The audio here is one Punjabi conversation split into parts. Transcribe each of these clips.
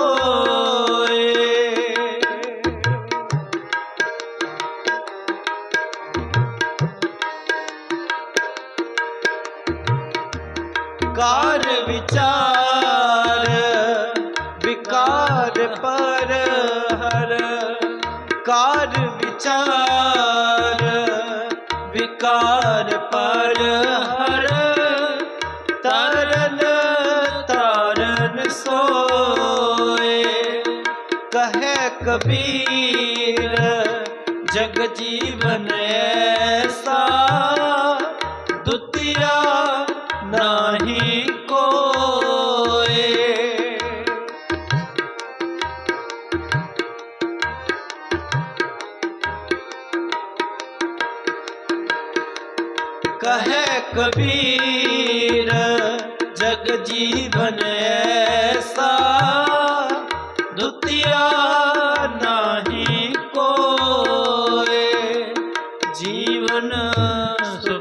Oh. ਜਗ ਜੀਵਨ ਐਸਾ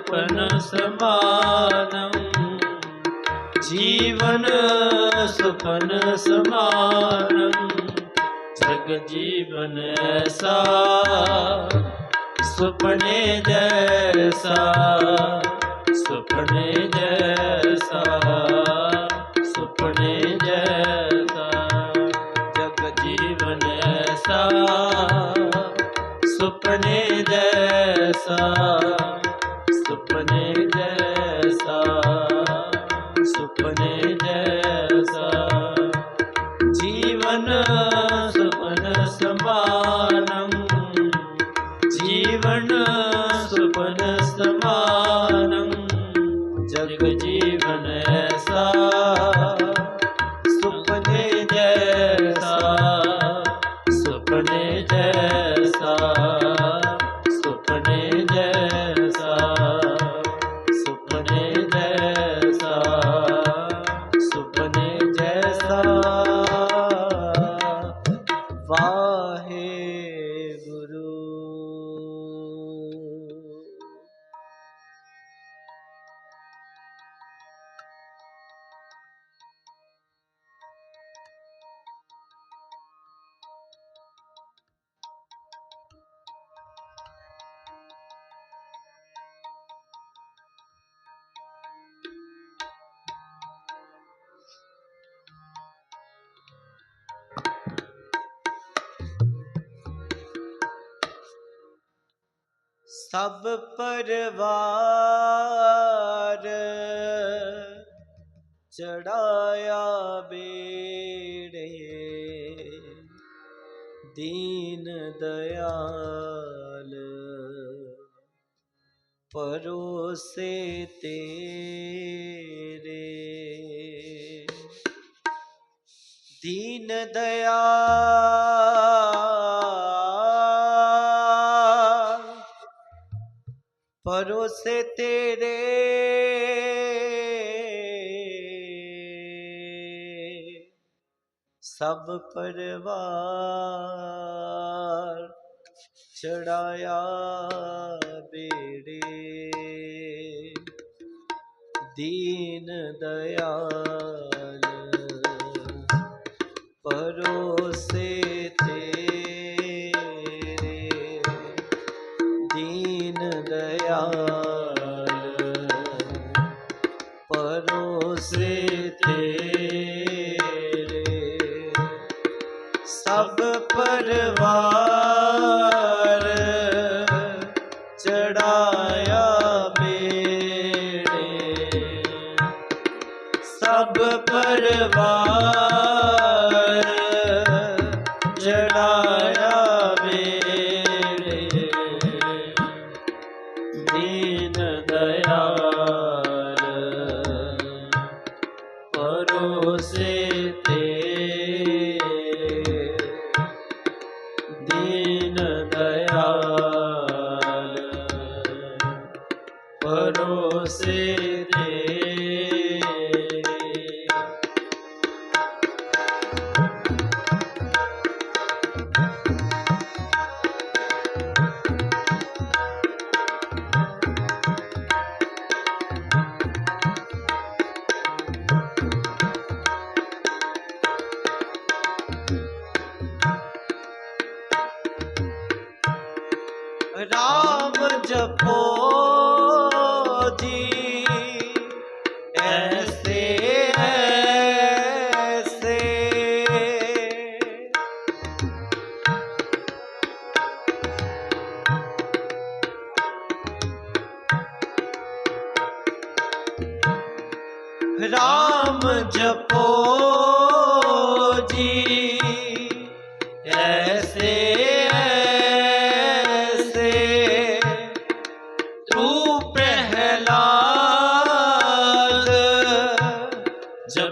ਸੁਪਨ ਸਮਾਨੰ। ਜੀਵਨ ਸੁਪਨ ਸਮਾਨੰ। ਜਗ ਜੀਵਨ ਐਸਾ, ਸੁਪਨੇ ਜੈਸਾ ਸੁਪਨੇ ਜੈਸਾ ਸੁਪਨੇ ਜੈਸਾ। ਜਗ ਜੀਵਨ ਐਸਾ, ਸੁਪਨੇ ਜੈਸਾ। जय ਸਭ ਪਰਵਾਰ ਚੜਾਇਆ ਬੇੜੇ ਦੀਨ ਦਇਆਲ ਪਰੋਸੇ ਤੇਰੇ। ਦੀਨ ਦਇਆਲ ਪਰੋਸੇ ਤੇਰੇ। ਸਭ ਪਰਵਾਰ ਚੜਾਇਆ ਬੇੜੇ। ਦੀਨ ਦਇਆਲ ਪਰੋਸੇ ਸਭ ਪਰਵਾਰ जपो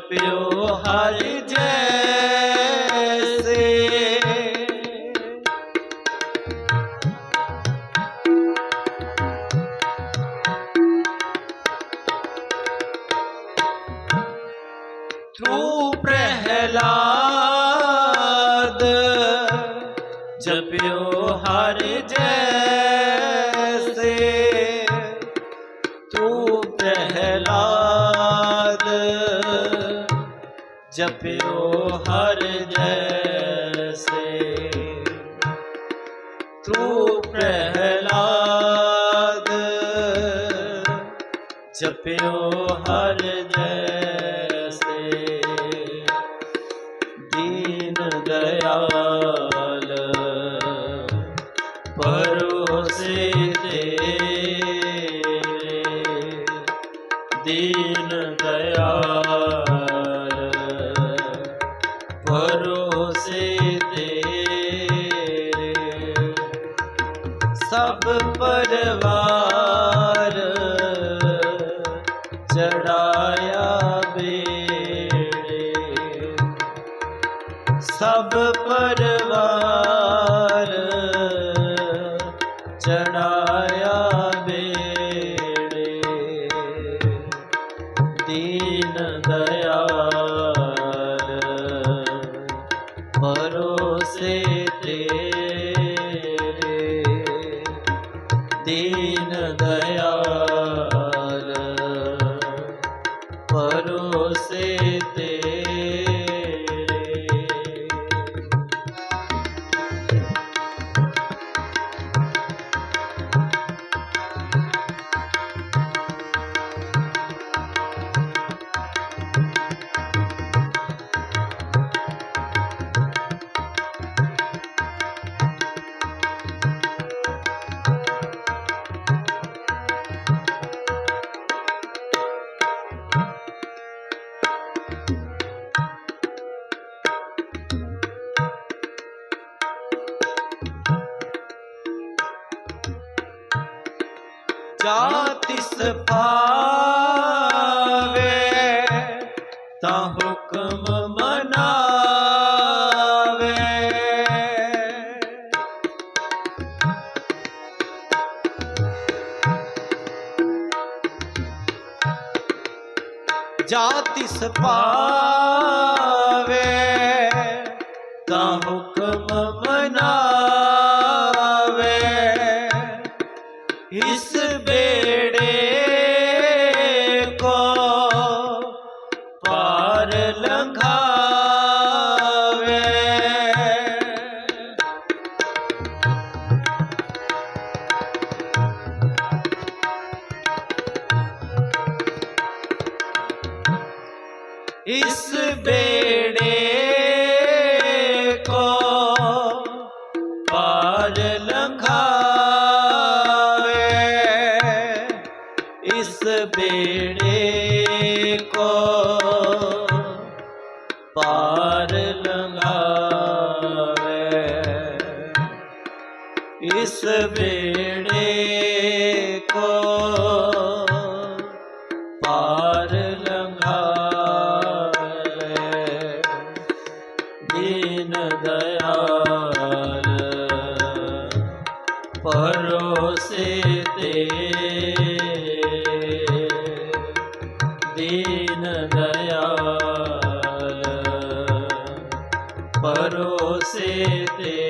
ਜਪਿਓ ਹਰ ਹਰ ਜੈਸੇ। ਤੂੰ ਪ੍ਰਹਿਲਾਦ ਜਪਿਓ ਹਰ ਜੈ ਸਭ ਪਰਵਾਰ ਚੜਾਇਆ ਬੇੜੇ। ਸਭ ਪਰ ਦਇਆਲ ਪਰੋਸੇ ਤੇਰੇ ਜਾਤਿਸ ਭਾਵੇ ਤਾਂ ਹੁਕਮ ਮਨਾਵੇ। ਜਾਤਿਸ ਭਾਵੇ ਤਾਂ ਹੁਕਮ ਬੇੜੇ ਕੋ ਪਾਰ ਲੰਘਾਵੇ। ਦੀਨ ਦਇਆਲ ਪਰੋਸੇ ਤੇ ਦੀਨ ਦਇਆਲ ਪਰੋਸੇ ਤੇ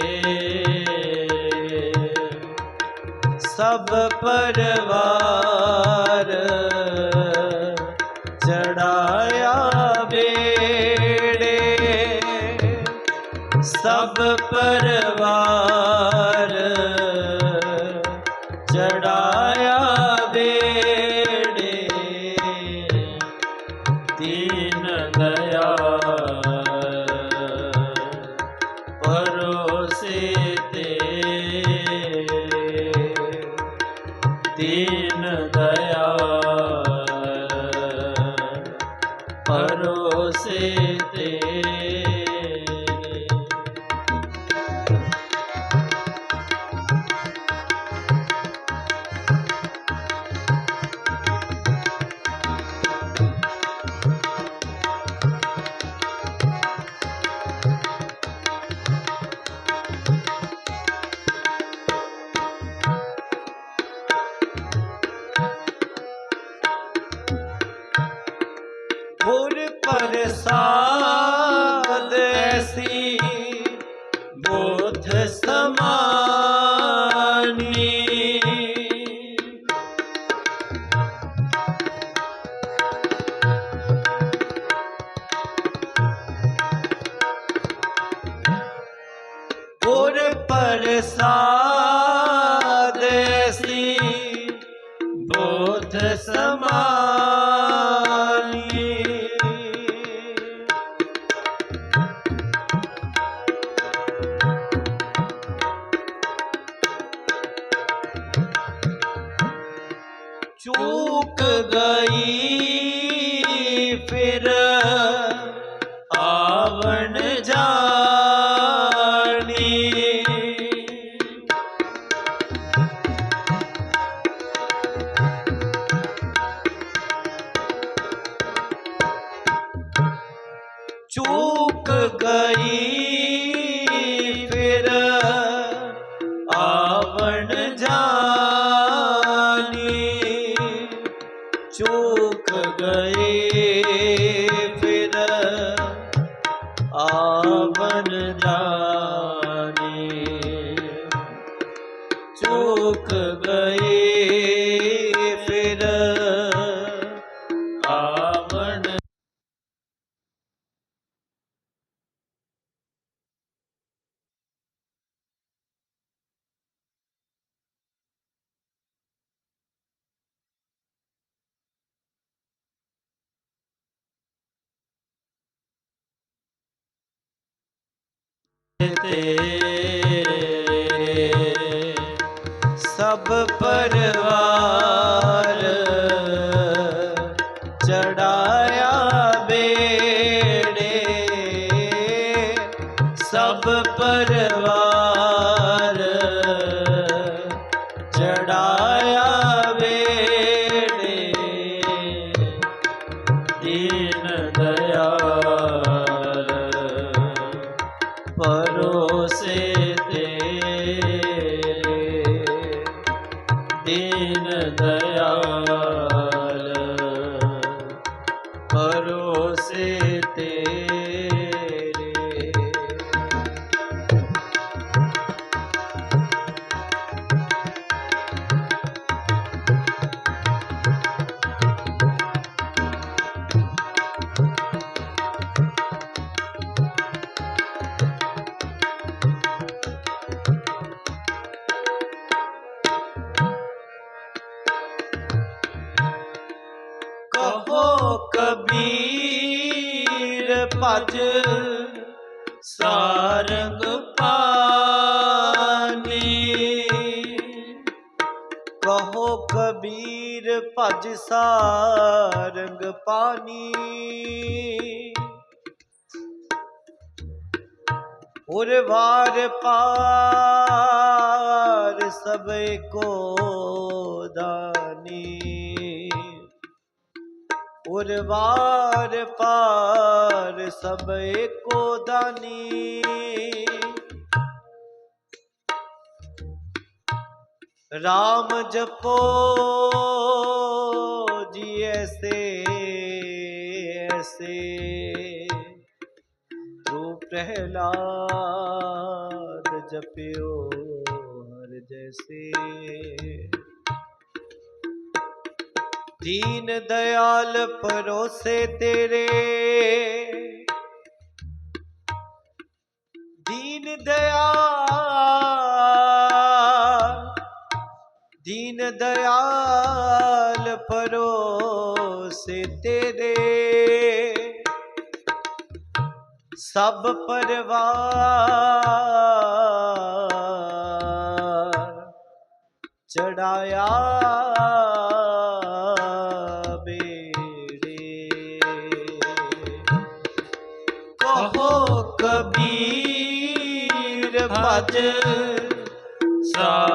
ਪਰਵਾਰ ਚੜਾਇਆ ਬੇੜੇ ਸਭ ਪਰਵਾਰ ਚੜਾਇਆ ਬੇੜੇ ਦੀਨ ਦਇਆਲ Some 可以。ਤੇਰੇ ਸਭ ਪਰਵਾਰ ਚੜਾਇਆ ਬੇੜੇ। ਸਭ ਪਰਵਾਰ ਰੰਗ ਪਾਨੀ। ਉਰ ਵਾਰ ਪਾਰ ਸਭ ਕੋ ਦਾਨੀ। ਉਰ ਵਾਰ ਪਾਰ ਸਭ ਕੋ ਦਾਨੀ। ਰਾਮ ਜਪੋ। ਐਸੇ ਰੂਪ ਪ੍ਰਹਿਲਾਦ ਜਪਿਓ ਹਰ ਜੈਸੇ ਦੀਨ ਦਇਆਲ ਪਰੋਸੇ ਤੇਰੇ ਦੀਨ ਦਇਆਲ ਦੀਨ ਦਇਆਲ ਪਰੋਸੇ ਤੇਰੇ ਸਭ ਪਰਵਾਰ ਚੜਾਇਆ ਬੇੜੇ। ਕਹੋ ਕਬੀਰ ਭਜ ਸਾ